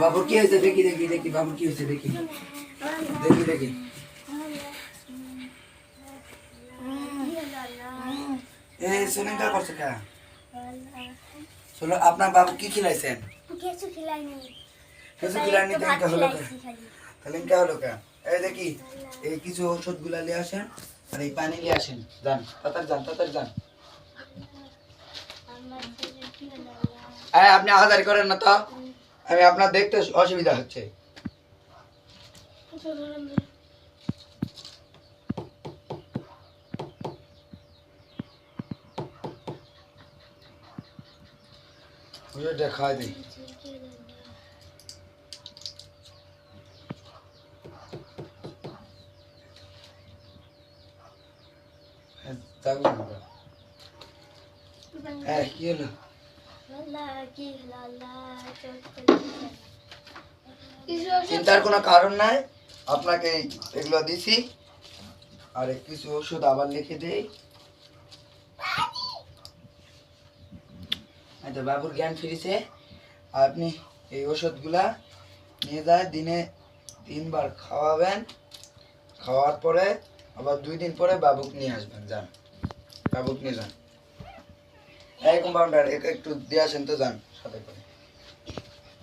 বাবুর কি হয়েছে দেখি দেখি দেখি বাবুর কি হয়েছে দেখি দেখি দেখি এ সুনিন্দা করছে কা চলো আপনার বাবু কি খিলাইছেন কিছু খিলাইনি কিছু খিলাইনি তো এটা হলো কা তাহলে এটা হলো কা এই দেখি এই কিছু ওষুধ গুলা নিয়ে আসেন আর এই পানি নিয়ে আসেন যান তাড়াতাড়ি যান তাড়াতাড়ি যান আপনি আহাদারি করেন না তো। আমি আপনার দেখতে অসুবিধা হচ্ছে। ওটা খাই দিই। এই, কি হলো? চিন্তার কোনো কারণ নাই। আপনাকে এগুলো দিছি। আর কিছু ওষুধ আবার লিখে দেই। তো বাবুর জ্ঞান ফিরেছে। আপনি এই ওষুধগুলা নিয়ে যায়, দিনে তিনবার খাওয়াবেন। খাওয়ার পরে আবার দুই দিন পরে বাবুক নিয়ে আসবেন, যান। বাবুক নিয়ে যান। এই কম্পাউন্ডার একটু দিয়ে আসেন তো যান সাথে করে।